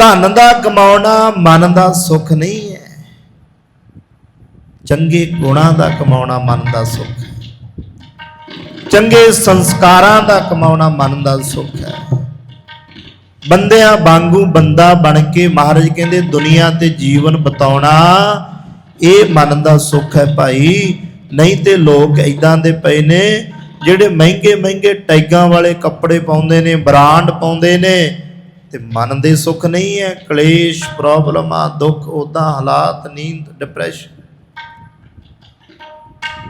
ਧਨ ਦਾ ਕਮਾਉਣਾ ਮਨ ਦਾ ਸੁੱਖ ਨਹੀਂ ਹੈ। ਚੰਗੇ ਗੁਣਾਂ ਦਾ ਕਮਾਉਣਾ ਮਨ ਦਾ ਸੁੱਖ ਹੈ। ਚੰਗੇ ਸੰਸਕਾਰਾਂ ਦਾ ਕਮਾਉਣਾ ਮਨ ਦਾ ਸੁੱਖ ਹੈ। ਬੰਦਿਆਂ ਵਾਂਗੂ ਬੰਦਾ ਬਣ ਕੇ ਮਹਾਰਾਜ ਕਹਿੰਦੇ, ਦੁਨੀਆ ਤੇ ਜੀਵਨ ਬਤਾਉਣਾ ਇਹ ਮਨ ਦਾ ਸੁੱਖ ਹੈ ਭਾਈ। ਨਹੀਂ ਤੇ ਲੋਕ ਇਦਾਂ ਦੇ ਪਏ ਨੇ ਜਿਹੜੇ ਮਹਿੰਗੇ ਮਹਿੰਗੇ ਟੈਗਾਂ ਵਾਲੇ ਕੱਪੜੇ ਪਾਉਂਦੇ ਨੇ, ਬ੍ਰਾਂਡ ਪਾਉਂਦੇ ਨੇ ਤੇ ਮਨ ਦੇ ਸੁੱਖ ਨਹੀਂ ਹੈ, ਕਲੇਸ਼ ਪ੍ਰੋਬਲਮਾਂ ਦੁੱਖ ਉਦਾਂ ਹਾਲਾਤ, ਨੀਂਦ ਡਿਪਰੈਸ਼ਨ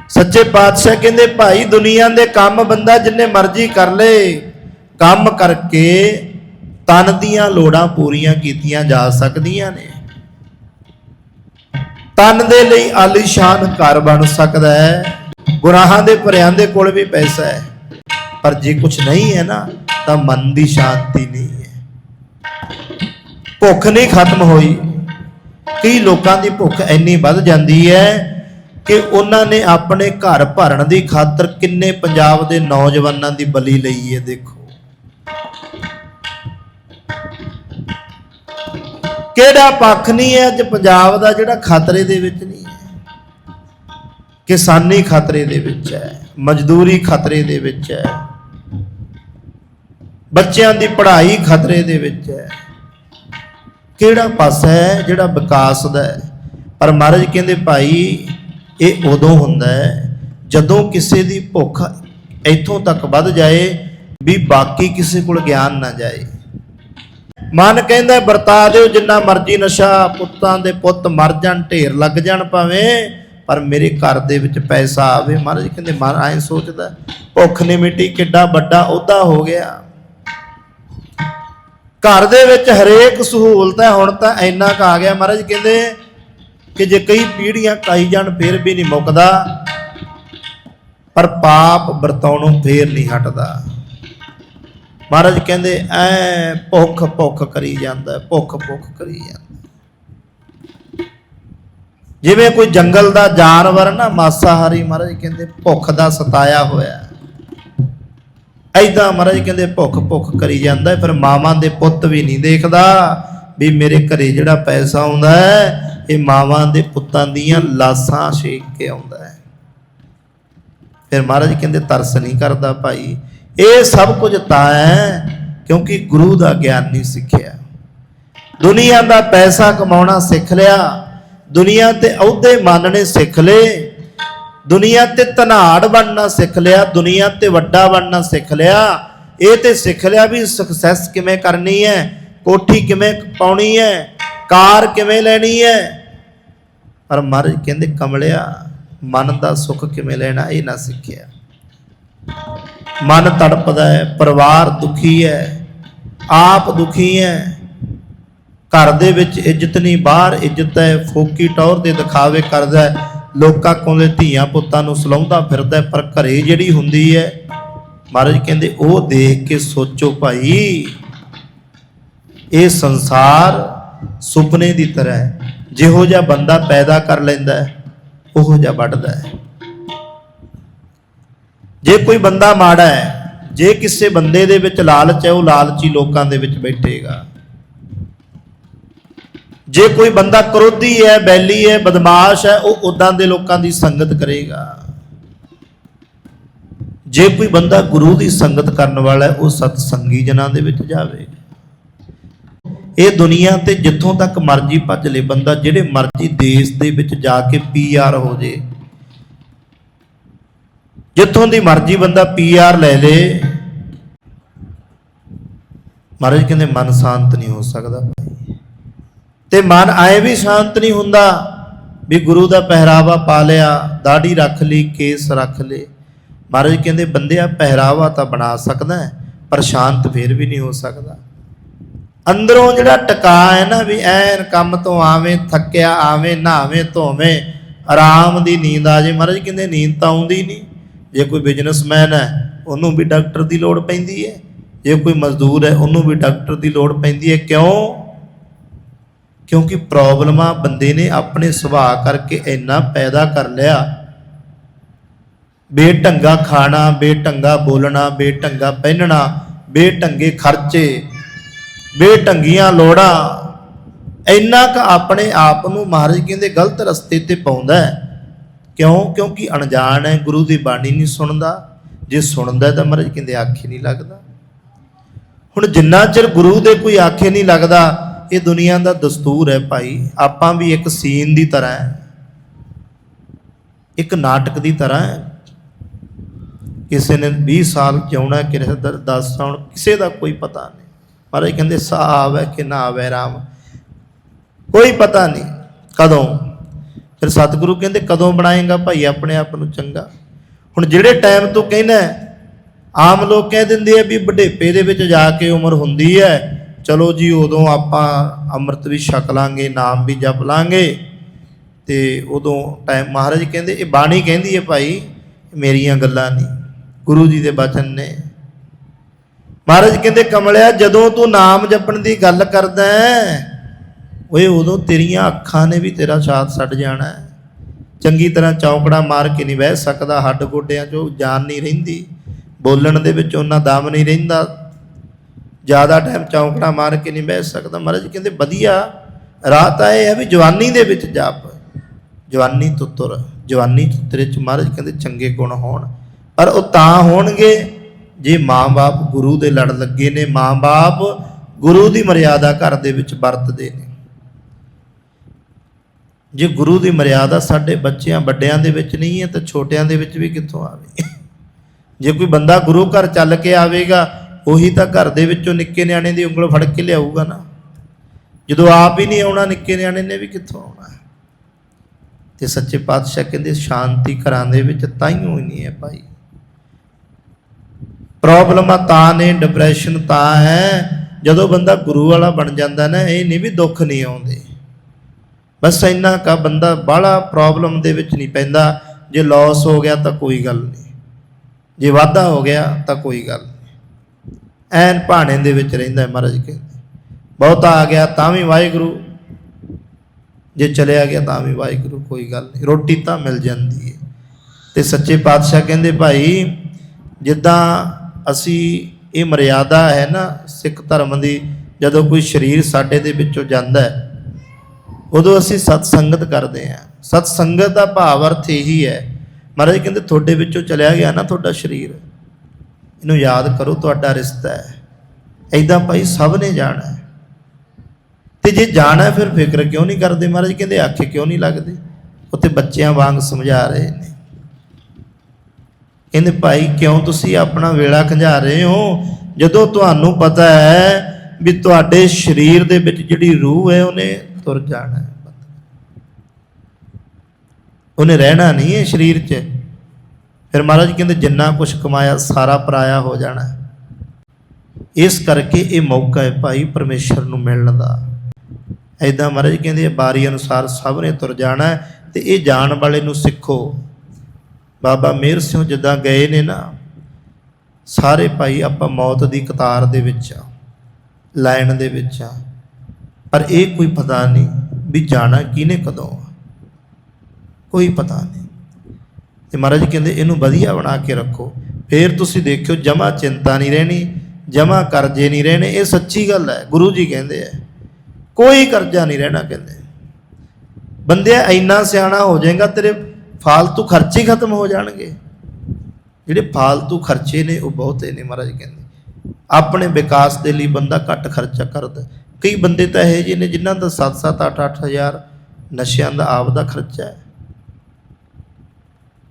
ਸੱਚੇ ਪਾਤਸ਼ਾਹ ਕਹਿੰਦੇ, ਭਾਈ, ਦੁਨੀਆ ਦੇ ਕੰਮ ਬੰਦਾ ਜਿੰਨੇ ਮਰਜ਼ੀ ਕਰ ਲੇ, ਕੰਮ ਕਰਕੇ ਤਨ ਦੀਆਂ ਲੋੜਾਂ ਪੂਰੀਆਂ ਕੀਤੀਆਂ ਜਾ ਸਕਦੀਆਂ ਨੇ। ਤਨ ਦੇ ਲਈ ਆਲੀਸ਼ਾਨ ਘਰ ਬਣ ਸਕਦਾ ਹੈ, ਗੁਨਾਹਾਂ ਦੇ ਭਰਿਆਂ ਦੇ ਕੋਲ ਵੀ ਪੈਸਾ ਹੈ। ਪਰ ਜੇ ਕੁਝ ਨਹੀਂ ਹੈ ਨਾ, ਤਾਂ ਮਨ ਦੀ ਸ਼ਾਂਤੀ ਨਹੀਂ ਹੈ। ਭੁੱਖ ਨਹੀਂ ਖਤਮ ਹੋਈ। ਕਈ ਲੋਕਾਂ ਦੀ ਭੁੱਖ ਇੰਨੀ ਵੱਧ ਜਾਂਦੀ ਹੈ ਕਿ ਉਹਨਾਂ ਨੇ ਆਪਣੇ ਘਰ ਭਰਨ ਦੀ ਖਾਤਰ ਕਿੰਨੇ ਪੰਜਾਬ ਦੇ ਨੌਜਵਾਨਾਂ ਦੀ ਬਲੀ ਲਈ ਹੈ, ਦੇਖੋ। ਕਿਹੜਾ ਪੱਖ ਨਹੀਂ ਹੈ, ਅੱਜ ਪੰਜਾਬ ਦਾ ਜਿਹੜਾ ਖਤਰੇ ਦੇ ਵਿੱਚ ਨਹੀਂ ਹੈ। ਕਿਸਾਨੀ ਖਤਰੇ ਦੇ ਵਿੱਚ ਹੈ, ਮਜ਼ਦੂਰੀ ਖਤਰੇ ਦੇ ਵਿੱਚ ਹੈ। ਬੱਚਿਆਂ ਦੀ ਪੜ੍ਹਾਈ ਖਤਰੇ ਦੇ ਵਿੱਚ ਹੈ। ਕਿਹੜਾ ਪਾਸਾ ਹੈ ਜਿਹੜਾ ਵਿਕਾਸ ਦਾ ਹੈ? ਪਰ ਮਹਾਰਾਜ ਕਹਿੰਦੇ, ਭਾਈ, ਇਹ ਉਦੋਂ ਹੁੰਦਾ ਹੈ ਜਦੋਂ ਕਿਸੇ ਦੀ ਭੁੱਖ ਇੱਥੋਂ ਤੱਕ ਵੱਧ ਜਾਏ ਵੀ ਬਾਕੀ ਕਿਸੇ ਕੋਲ ਗਿਆਨ ਨਾ ਜਾਏ। ਮਨ ਕਹਿੰਦਾ, ਵਰਤਾ ਦਿਓ ਜਿੰਨਾ ਮਰਜ਼ੀ ਨਸ਼ਾ, ਪੁੱਤਾਂ ਦੇ ਪੁੱਤ ਮਰ ਜਾਣ, ਢੇਰ ਲੱਗ ਜਾਣ ਭਾਵੇਂ, ਪਰ ਮੇਰੇ ਘਰ ਦੇ ਵਿੱਚ ਪੈਸਾ ਆਵੇ। ਮਹਾਰਾਜ ਕਹਿੰਦੇ ਮਨ ਐਂ ਸੋਚਦਾ, ਭੁੱਖ ਨੇ ਮਿਟੀ, ਕਿੱਡਾ ਵੱਡਾ ਉਹਦਾ ਹੋ ਗਿਆ। ਘਰ ਦੇ ਵਿੱਚ ਹਰੇਕ ਸਹੂਲਤ ਹੈ, ਹੁਣ ਤਾਂ ਇੰਨਾ ਕ ਆ ਗਿਆ ਮਹਾਰਾਜ, ਕਹਿੰਦੇ ਕਿ ਜੇ ਕਈ ਪੀੜ੍ਹੀਆਂ ਕਾਈ ਜਾਣ ਫੇਰ ਵੀ ਨਹੀਂ ਮੁੱਕਦਾ, ਪਰ ਪਾਪ ਵਰਤਾਉਣੋਂ ਫੇਰ ਨਹੀਂ ਹਟਦਾ। ਮਹਾਰਾਜ ਕਹਿੰਦੇ, ਐ ਭੁੱਖ ਭੁੱਖ ਕਰੀ ਜਾਂਦਾ, ਭੁੱਖ ਭੁੱਖ ਕਰੀ ਜਾਂਦਾ। ਜਿਵੇਂ ਕੋਈ ਜੰਗਲ ਦਾ ਜਾਨਵਰ ਨਾ, ਮਾਸਾਹਾਰੀ ਮਹਾਰਾਜ ਕਹਿੰਦੇ, ਭੁੱਖ ਦਾ ਸਤਾਇਆ ਹੋਇਆ। ਐਦਾਂ ਮਹਾਰਾਜ ਕਹਿੰਦੇ ਭੁੱਖ ਭੁੱਖ ਕਰੀ ਜਾਂਦਾ, ਫਿਰ ਮਾਵਾਂ ਦੇ ਪੁੱਤ ਵੀ ਨਹੀਂ ਦੇਖਦਾ ਵੀ ਮੇਰੇ ਘਰੇ ਜਿਹੜਾ ਪੈਸਾ ਆਉਂਦਾ ਹੈ, ਇਹ ਮਾਵਾਂ ਦੇ ਪੁੱਤਾਂ ਦੀਆਂ ਲਾਸਾਂ ਛੇਕ ਕੇ ਆਉਂਦਾ ਹੈ। ਫਿਰ ਮਹਾਰਾਜ ਕਹਿੰਦੇ ਤਰਸ ਨਹੀਂ ਕਰਦਾ ਭਾਈ, ਇਹ ਸਭ ਕੁਝ ਤਾਂ ਹੈ ਕਿਉਂਕਿ ਗੁਰੂ ਦਾ ਗਿਆਨ ਨਹੀਂ ਸਿੱਖਿਆ। ਦੁਨੀਆ ਦਾ ਪੈਸਾ ਕਮਾਉਣਾ ਸਿੱਖ ਲਿਆ, ਦੁਨੀਆ ਤੇ ਅਹੁਦੇ ਮੰਨਣੇ ਸਿੱਖ ਲਏ ਦੁਨੀਆ ਤੇ ਧਨਾੜ ਬਣਨਾ ਸਿੱਖ ਲਿਆ, ਦੁਨੀਆ ਤੇ ਵੱਡਾ ਬਣਨਾ ਸਿੱਖ ਲਿਆ। ਇਹ ਤੇ ਸਿੱਖ ਲਿਆ ਵੀ ਸਕਸੈਸ ਕਿਵੇਂ ਕਰਨੀ ਹੈ, ਕੋਠੀ ਕਿਵੇਂ ਪਾਉਣੀ ਹੈ, ਕਾਰ ਕਿਵੇਂ ਲੈਣੀ ਹੈ। ਪਰ ਮਹਾਰਾਜ ਕਹਿੰਦੇ ਕਮਲਿਆ, ਮਨ ਦਾ ਸੁੱਖ ਕਿਵੇਂ ਲੈਣਾ ਇਹ ਨਾ ਸਿੱਖਿਆ। ਮਨ ਤੜਪਦਾ ਹੈ, ਪਰਿਵਾਰ ਦੁਖੀ ਹੈ, ਆਪ ਦੁਖੀ ਹੈ। ਘਰ ਦੇ ਵਿੱਚ ਇੱਜ਼ਤ ਨਹੀਂ, ਬਾਹਰ ਇੱਜ਼ਤ ਹੈ, ਫੋਕੀ ਟੌਰ ਦੇ ਦਿਖਾਵੇ ਕਰਦਾ ਹੈ। ਲੋਕਾਂ ਕੋਲੇ ਧੀਆਂ ਪੁੱਤਾਂ ਨੂੰ ਸਲਾਉਂਦਾ ਫਿਰਦਾ ਪਰ ਘਰੇ ਜਿਹੜੀ ਹੁੰਦੀ ਹੈ, ਮਹਾਰਾਜ ਕਹਿੰਦੇ, ਉਹ ਦੇਖ ਕੇ ਸੋਚੋ ਭਾਈ, ਇਹ ਸੰਸਾਰ ਸੁਪਨੇ ਦੀ ਤਰ੍ਹਾਂ ਹੈ। ਜਿਹੋ ਜਿਹਾ ਬੰਦਾ ਪੈਦਾ ਕਰ ਲੈਂਦਾ ਹੈ, ਉਹੋ ਜਿਹਾ ਵੱਢਦਾ ਹੈ। ਜੇ ਕੋਈ ਬੰਦਾ ਮਾੜਾ ਹੈ, ਜੇ ਕਿਸੇ ਬੰਦੇ ਦੇ ਵਿੱਚ ਲਾਲਚ ਹੈ, ਉਹ ਲਾਲਚੀ ਲੋਕਾਂ ਦੇ ਵਿੱਚ ਬੈਠੇਗਾ। ਜੇ ਕੋਈ ਬੰਦਾ ਕਰੋਧੀ ਹੈ, ਬੈਲੀ ਹੈ, ਬਦਮਾਸ਼ ਹੈ, ਉਹ ਉਦਾਂ ਦੇ ਲੋਕਾਂ ਦੀ ਸੰਗਤ ਕਰੇਗਾ। ਜੇ ਕੋਈ ਬੰਦਾ ਗੁਰੂ ਦੀ ਸੰਗਤ ਕਰਨ ਵਾਲਾ ਹੈ, ਉਹ ਸਤ ਸੰਗੀ ਜਨਾਂ ਦੇ ਵਿੱਚ ਜਾਵੇਗਾ ਇਹ ਦੁਨੀਆ ਤੇ ਜਿੱਥੋਂ ਤੱਕ ਮਰਜ਼ੀ ਭੱਜ ਲੇ ਬੰਦਾ, ਜਿਹੜੇ ਮਰਜ਼ੀ ਦੇਸ਼ ਦੇ ਵਿੱਚ ਜਾ ਕੇ ਪੀਆਰ ਹੋ ਜੇ। ਜਿੱਥੋਂ ਦੀ ਮਰਜ਼ੀ ਬੰਦਾ ਪੀਆਰ ਲੈ ਲੇ। ਮਹਾਰਾਜ ਕਹਿੰਦੇ, ਮਨ ਸ਼ਾਂਤ ਨਹੀਂ ਹੋ ਸਕਦਾ। ਭਾਈ ਤੇ ਮਨ ਆਏ ਵੀ ਸ਼ਾਂਤ ਨਹੀਂ ਹੁੰਦਾ ਵੀ ਗੁਰੂ ਦਾ ਪਹਿਰਾਵਾ ਪਾ ਲਿਆ, ਦਾੜੀ ਰੱਖ ਲਈ, ਕੇਸ ਰੱਖ ਲਏ। ਮਹਾਰਾਜ ਕਹਿੰਦੇ ਬੰਦਿਆ ਪਹਿਰਾਵਾ ਤਾਂ ਬਣਾ ਸਕਦਾ ਪਰ ਸ਼ਾਂਤ ਫੇਰ ਵੀ ਨਹੀਂ ਹੋ ਸਕਦਾ। ਅੰਦਰੋਂ ਜਿਹੜਾ ਟਿਕਾ ਹੈ ਨਾ ਵੀ ਐਨ ਕੰਮ ਤੋਂ ਆਵੇਂ, ਥੱਕਿਆ ਆਵੇਂ, ਨਹਾਵੇਂ, ਧੋਵੇਂ, ਆਰਾਮ ਦੀ ਨੀਂਦ ਆ ਜੇ। ਮਹਾਰਾਜ ਕਹਿੰਦੇ, ਨੀਂਦ ਤਾਂ ਆਉਂਦੀ ਨਹੀਂ। ਜੇ ਕੋਈ ਬਿਜ਼ਨਸਮੈਨ ਹੈ, ਉਹਨੂੰ ਵੀ ਡਾਕਟਰ ਦੀ ਲੋੜ ਪੈਂਦੀ ਹੈ। ਜੇ ਕੋਈ ਮਜ਼ਦੂਰ ਹੈ, ਉਹਨੂੰ ਵੀ ਡਾਕਟਰ ਦੀ ਲੋੜ ਪੈਂਦੀ ਹੈ। ਕਿਉਂ? ਕਿਉਂਕਿ ਪ੍ਰੋਬਲਮਾਂ ਬੰਦੇ ਨੇ ਆਪਣੇ ਸੁਭਾਅ ਕਰਕੇ ਇੰਨਾ ਪੈਦਾ ਕਰ ਲਿਆ। ਬੇਢੰਗਾ ਖਾਣਾ, ਬੇਢੰਗਾ ਬੋਲਣਾ, ਬੇਢੰਗਾ ਪਹਿਨਣਾ, ਬੇਢੰਗੇ ਖਰਚੇ, ਬੇਢੰਗੀਆਂ ਲੋੜਾਂ, ਇੰਨਾ ਕ ਆਪਣੇ ਆਪ ਨੂੰ ਮਹਾਰਾਜ ਕਹਿੰਦੇ ਗਲਤ ਰਸਤੇ ਤੇ ਪਾਉਂਦਾ ਹੈ। ਕਿਉਂ? ਕਿਉਂਕਿ ਅਣਜਾਣ ਹੈ, ਗੁਰੂ ਦੀ ਬਾਣੀ ਨਹੀਂ ਸੁਣਦਾ। ਜੇ ਸੁਣਦਾ ਤਾਂ ਮਹਾਰਾਜ ਕਹਿੰਦੇ ਆਖੇ ਨਹੀਂ ਲੱਗਦਾ। ਹੁਣ ਜਿੰਨਾ ਚਿਰ ਗੁਰੂ ਦੇ ਕੋਈ ਆਖੇ ਨਹੀਂ ਲੱਗਦਾ ਇਹ ਦੁਨੀਆ ਦਾ ਦਸਤੂਰ ਹੈ ਭਾਈ। ਆਪਾਂ ਵੀ ਇੱਕ ਸੀਨ ਦੀ ਤਰ੍ਹਾਂ ਹੈ। ਇੱਕ ਨਾਟਕ ਦੀ ਤਰ੍ਹਾਂ ਹੈ। ਕਿਸੇ ਨੇ 20 ਸਾਲ ਜਿਉਣਾ ਕਿਸੇ ਦਾ 10 ਸਾਲ ਕਿਸੇ ਦਾ ਕੋਈ ਪਤਾ ਨਹੀਂ। ਮਹਾਰਾਜ ਕਹਿੰਦੇ ਸਾਹ ਆਵੇ ਕਿ ਨਾ ਆਵੇ ਰਾਮ। ਕੋਈ ਪਤਾ ਨਹੀਂ ਕਦੋਂ। ਫਿਰ ਸਤਿਗੁਰੂ ਕਹਿੰਦੇ, ਕਦੋਂ ਬਣਾਏਗਾ ਭਾਈ ਆਪਣੇ ਆਪ ਨੂੰ ਚੰਗਾ? ਹੁਣ ਜਿਹੜੇ ਟਾਈਮ ਤੋਂ ਕਹਿੰਦਾ ਆਮ ਲੋਕ ਕਹਿ ਦਿੰਦੇ ਆ ਵੀ ਬੁਢੇਪੇ ਦੇ ਵਿੱਚ ਜਾ ਕੇ ਉਮਰ ਹੁੰਦੀ ਹੈ। ਚਲੋ ਜੀ, ਉਦੋਂ ਆਪਾਂ ਅੰਮ੍ਰਿਤ ਵੀ ਛਕ ਲਾਂਗੇ, ਨਾਮ ਵੀ ਜਪ ਲਾਂਗੇ ਤੇ ਉਦੋਂ ਟਾਈਮ ਮਹਾਰਾਜ ਕਹਿੰਦੇ, ਇਹ ਬਾਣੀ ਕਹਿੰਦੀ ਹੈ ਭਾਈ, ਮੇਰੀਆਂ ਗੱਲਾਂ ਨਹੀਂ। ਗੁਰੂ ਜੀ ਦੇ ਬਚਨ ਨੇ। ਮਹਾਰਾਜ ਕਹਿੰਦੇ, ਕਮਲਿਆ, ਜਦੋਂ ਤੂੰ ਨਾਮ ਜਪਣ ਦੀ ਗੱਲ ਕਰਦਾ ਓਏ, ਉਦੋਂ ਤੇਰੀਆਂ ਅੱਖਾਂ ਨੇ ਵੀ ਤੇਰਾ ਸਾਥ ਛੱਡ ਜਾਣਾ ਚੰਗੀ ਤਰ੍ਹਾਂ ਚੌਕੜਾ ਮਾਰ ਕੇ ਨਹੀਂ ਬਹਿ ਸਕਦਾ, ਹੱਡ ਗੋਡਿਆਂ 'ਚੋਂ ਜਾਨ ਨਹੀਂ ਰਹਿੰਦੀ, ਬੋਲਣ ਦੇ ਵਿੱਚ ਉਹਨਾਂ ਦਮ ਨਹੀਂ ਰਹਿੰਦਾ ਜ਼ਿਆਦਾ ਟਾਈਮ ਚੌਕੜਾ ਮਾਰ ਕੇ ਨਹੀਂ ਬਹਿ ਸਕਦਾ। ਮਹਾਰਾਜ ਕਹਿੰਦੇ, ਵਧੀਆ। ਰਾਹ ਤਾਂ ਇਹ ਹੈ ਵੀ ਜਵਾਨੀ ਦੇ ਵਿੱਚ ਜਾਪ। ਜਵਾਨੀ ਤੋਂ ਤੁਰ, ਜਵਾਨੀ ਤੋਂ ਤੇਰੇ ਚ ਮਹਾਰਾਜ ਕਹਿੰਦੇ, ਚੰਗੇ ਗੁਣ ਹੋਣ। ਪਰ ਉਹ ਤਾਂ ਹੋਣਗੇ ਜੇ ਮਾਂ-ਬਾਪ ਗੁਰੂ ਦੇ ਲੜ ਲੱਗੇ ਨੇ। ਮਾਂ-ਬਾਪ ਗੁਰੂ ਦੀ ਮਰਿਆਦਾ ਘਰ ਦੇ ਵਿੱਚ ਵਰਤਦੇ ਨੇ। ਜੇ ਗੁਰੂ ਦੀ ਮਰਿਆਦਾ ਸਾਡੇ ਬੱਚਿਆਂ ਵੱਡਿਆਂ ਦੇ ਵਿੱਚ ਨਹੀਂ ਹੈ, ਤਾਂ ਛੋਟਿਆਂ ਦੇ ਵਿੱਚ ਵੀ ਕਿੱਥੋਂ ਆਵੇ? ਜੇ ਕੋਈ ਬੰਦਾ ਗੁਰੂ ਘਰ ਚੱਲ ਕੇ ਆਵੇਗਾ ਉਹੀ ਤਾਂ ਘਰ ਦੇ ਵਿੱਚੋਂ ਨਿੱਕੇ ਨਿਆਣੇ ਦੀ ਉਂਗਲ ਫੜ ਕੇ ਲਿਆਊਗਾ ਨਾ। ਜਦੋਂ ਆਪ ਹੀ ਨਹੀਂ ਆਉਣਾ, ਨਿੱਕੇ ਨਿਆਣੇ ਨੇ ਵੀ ਕਿੱਥੋਂ ਆਉਣਾ? ਤੇ ਸੱਚੇ ਪਾਤਸ਼ਾਹ ਕਹਿੰਦੇ, ਸ਼ਾਂਤੀ ਘਰਾਂ ਦੇ ਵਿੱਚ ਤਾਈਓ ਹੀ ਨਹੀਂ ਹੈ ਭਾਈ। ਪ੍ਰੋਬਲਮਾਂ ਤਾਂ ਨੇ ਡਿਪਰੈਸ਼ਨ ਤਾਂ ਹੈ। ਜਦੋਂ ਬੰਦਾ ਗੁਰੂ ਵਾਲਾ ਬਣ ਜਾਂਦਾ ਨਾ, ਇਹ ਨਹੀਂ ਵੀ ਦੁੱਖ ਨਹੀਂ ਆਉਂਦੇ। ਬਸ ਇੰਨਾ ਕਾ ਬੰਦਾ ਬਾਹਲਾ ਪ੍ਰੋਬਲਮ ਦੇ ਵਿੱਚ ਨਹੀਂ ਪੈਂਦਾ। ਜੇ ਲਾਸ ਹੋ ਗਿਆ ਤਾਂ ਕੋਈ ਗੱਲ ਨਹੀਂ। ਜੇ ਵਾਧਾ ਹੋ ਗਿਆ ਤਾਂ ਕੋਈ ਗੱਲ ਨਹੀਂ ਐਨ ਭਾਣੇ ਦੇ ਵਿੱਚ ਰਹਿੰਦਾ ਮਹਾਰਾਜ ਕਹਿੰਦੇ। ਬਹੁਤਾ ਆ ਗਿਆ ਤਾਂ ਵੀ ਵਾਹਿਗੁਰੂ। ਜੇ ਚਲਿਆ ਗਿਆ ਤਾਂ ਵੀ ਵਾਹਿਗੁਰੂ, ਕੋਈ ਗੱਲ ਨਹੀਂ। ਰੋਟੀ ਤਾਂ ਮਿਲ ਜਾਂਦੀ ਹੈ। ਤੇ ਸੱਚੇ ਪਾਤਸ਼ਾਹ ਕਹਿੰਦੇ, ਭਾਈ, ਜਿੱਦਾਂ ਅਸੀਂ ਇਹ ਮਰਿਆਦਾ ਹੈ ਨਾ, ਸਿੱਖ ਧਰਮ ਦੀ, ਜਦੋਂ ਕੋਈ ਸਰੀਰ ਸਾਡੇ ਦੇ ਵਿੱਚੋਂ ਜਾਂਦਾ ਹੈ, ਉਦੋਂ ਅਸੀਂ ਸਤ ਸੰਗਤ ਕਰਦੇ ਹਾਂ। ਸਤ ਸੰਗਤ ਦਾ ਭਾਵ ਅਰਥ ਇਹੀ ਹੈ। ਮਹਾਰਾਜ ਕਹਿੰਦੇ, ਤੁਹਾਡੇ ਵਿੱਚੋਂ ਚਲਿਆ ਗਿਆ ਨਾ ਤੁਹਾਡਾ ਸਰੀਰ ਇਹਨੂੰ ਯਾਦ ਕਰੋ, ਤੁਹਾਡਾ ਰਿਸ਼ਤਾ ਹੈ। ਐਦਾਂ ਭਾਈ ਸਭ ਨੇ ਜਾਣਾ ਹੈ। ਤੇ ਜੇ ਜਾਣਾ ਫਿਰ ਫਿਕਰ ਕਿਉਂ ਨਹੀਂ ਕਰਦੇ ਮਹਾਰਾਜ? ਕਹਿੰਦੇ ਆਖੇ ਕਿਉਂ ਨਹੀਂ ਲੱਗਦੇ? ਉੱਥੇ ਬੱਚਿਆਂ ਵਾਂਗ ਸਮਝਾ ਰਹੇ ਨੇ। ਕਹਿੰਦੇ ਭਾਈ, ਕਿਉਂ ਤੁਸੀਂ ਆਪਣਾ ਵੇਲਾ ਖੰਝਾ ਰਹੇ ਹੋ? ਜਦੋਂ ਤੁਹਾਨੂੰ ਪਤਾ ਹੈ ਵੀ ਤੁਹਾਡੇ ਸਰੀਰ ਦੇ ਵਿੱਚ ਜਿਹੜੀ ਰੂਹ ਹੈ, ਉਹਨੇ ਤੁਰ ਜਾਣਾ ਉਹਨੇ ਰਹਿਣਾ ਨਹੀਂ ਹੈ ਸਰੀਰ 'ਚ। ਫਿਰ ਮਹਾਰਾਜ ਕਹਿੰਦੇ, ਜਿੰਨਾ ਕੁਝ ਕਮਾਇਆ, ਸਾਰਾ ਪਰਾਇਆ ਹੋ ਜਾਣਾ। ਇਸ ਕਰਕੇ ਇਹ ਮੌਕਾ ਹੈ ਭਾਈ ਪਰਮੇਸ਼ਰ ਨੂੰ ਮਿਲਣ ਦਾ। ਐਦਾਂ ਮਹਾਰਾਜ ਕਹਿੰਦੇ ਬਾਰੀ ਅਨੁਸਾਰ ਸਭ ਨੇ ਤੁਰ ਜਾਣਾ ਹੈ ਤੇ ਇਹ ਜਾਣ ਵਾਲੇ ਨੂੰ ਸਿੱਖੋ। ਬਾਬਾ ਮੇਰ ਸਿੰਘ ਜਿੱਦਾਂ ਗਏ ਨੇ ਨਾ, ਸਾਰੇ ਭਾਈ ਆਪਾਂ ਮੌਤ ਦੀ ਕਤਾਰ ਦੇ ਵਿੱਚ ਆ, ਲਾਈਨ ਦੇ ਵਿੱਚ ਆ। ਪਰ ਇਹ ਕੋਈ ਪਤਾ ਨਹੀਂ ਵੀ ਜਾਣਾ ਕਿਹਨੇ ਕਦੋਂ ਆ। ਕੋਈ ਪਤਾ ਨਹੀਂ। ਤੇ ਮਹਾਰਾਜ ਕਹਿੰਦੇ, ਇਹਨੂੰ ਵਧੀਆ ਬਣਾ ਕੇ ਰੱਖੋ। ਫੇਰ ਤੁਸੀਂ ਦੇਖਿਓ, ਜਮਾ ਚਿੰਤਾ ਨਹੀਂ ਰਹਿਣੀ, ਜਮਾ ਕਰਜ਼ੇ ਨਹੀਂ ਰਹਿਣੇ। ਇਹ ਸੱਚੀ ਗੱਲ ਹੈ, ਗੁਰੂ ਜੀ ਕਹਿੰਦੇ ਆ। ਕੋਈ ਕਰਜ਼ਾ ਨਹੀਂ ਰਹਿਣਾ ਕਹਿੰਦੇ। ਬੰਦਿਆ, ਇੰਨਾ ਸਿਆਣਾ ਹੋ ਜਾਏਗਾ, ਤੇਰੇ ਫਾਲਤੂ ਖਰਚੇ ਖਤਮ ਹੋ ਜਾਣਗੇ। ਜਿਹੜੇ ਫਾਲਤੂ ਖਰਚੇ ਨੇ, ਉਹ ਬਹੁਤੇ ਨੇ, ਮਹਾਰਾਜ ਕਹਿੰਦੇ। ਆਪਣੇ ਵਿਕਾਸ ਦੇ ਲਈ ਬੰਦਾ ਘੱਟ ਖਰਚਾ ਕਰਦਾ। ਕਈ ਬੰਦੇ ਤਾਂ ਇਹੋ ਜਿਹੇ ਨੇ, ਜਿਨ੍ਹਾਂ ਦਾ 7-7 8-8 ਹਜ਼ਾਰ ਨਸ਼ਿਆਂ ਦਾ ਆਪ ਦਾ ਖਰਚਾ ਹੈ।